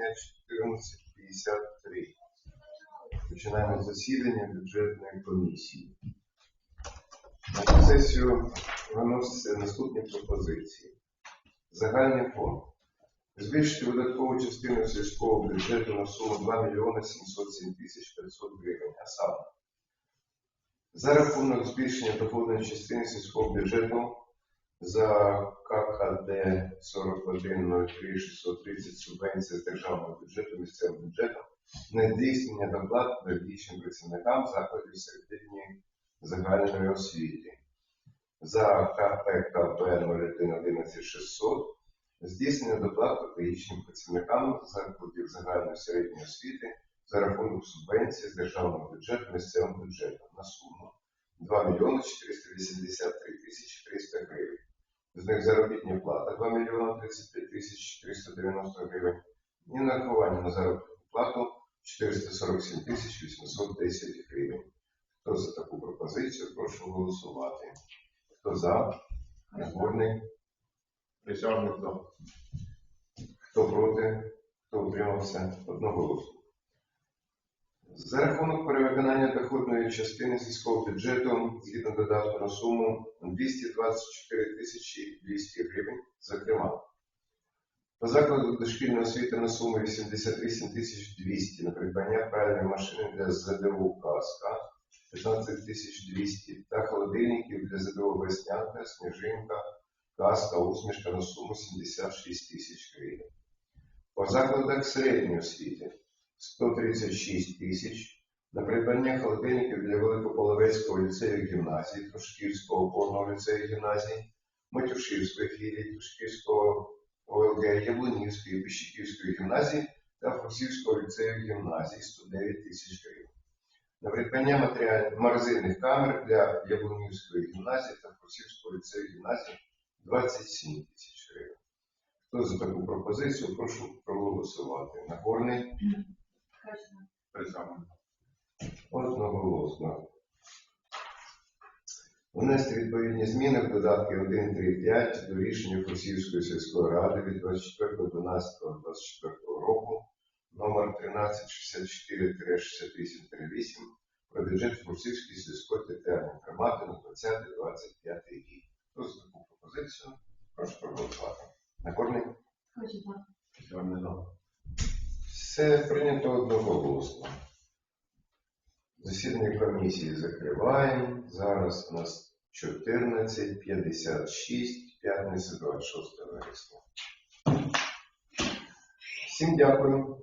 вересня 14.53. Починаємо засідання бюджетної комісії. На сесію виносяться наступні пропозиції. Загальний фонд. Збільшити видаткову частину сільського бюджету на суму 2 мільйони 707 тисяч 500 гривень. А саме за рахунок збільшення доходної частини сільського бюджету за ККД 4103 630 субвенція з державного бюджету місцевим бюджетом на здійснення доплат педагогічним працівникам закладів середньої загальної освіти. За КПКБ 0111 600 здійснення доплат педагогічним працівникам закладів загальної середньої освіти за рахунок субвенції з державного бюджету місцевим бюджетом на суму 2 мільйони 483 тисячі 300 гривень. З них заробітна плата 2 мільйони 35 тисяч 490 гривень і нарахування на заробітну плату 447 тисяч 810 гривень. Хто за таку пропозицію, прошу голосувати. Хто за? Нагорний. Присяжних за. Хто проти? Хто утримався? Одноголосно. За рахунок перевиконання доходної частини сільського бюджету згідно додатку на суму 224 тисячі 200 гривень, зокрема, по закладу дошкільної освіти на суму 88 тисяч 200 на придбання пральної машини для ЗДУ «Каска» 15 тисяч 200 та холодильників для ЗДУ «Веснянка», «Сніжинка», «Каска», «Усмішка» на суму 76 тисяч гривень. По закладах середньої освіти 136 тисяч на придбання холодильників для Великополовецького ліцею гімназії, Трушківського опорного ліцею гімназії, Матюшівської філії, Трушківського ОЛГ, Яблунівської, Піщиківської гімназії та Фрусівського ліцею гімназії 109 тисяч гривень. На придбання матеріалів морозильних камер для Яблунівської гімназії та Фрусівського ліцею гімназії 27 тисяч гривень. Хто за таку пропозицію, прошу проголосувати. Нагорний одноголосно. Внести відповідні зміни в додатки 1, 3, 5 до рішення Фурсівської сільської ради від 24.12.24 року номер 1364-68-8 про бюджет Фурсівської сільської територіальної громади на 20-25 рік. Хто за таку пропозицію? Прошу проголосувати. Нагорний Присяжних за. Все прийнято одноголосно. Засідання комісії закриваємо. Зараз у нас 14.56, п'ятниця 26 вересня. Всім дякую.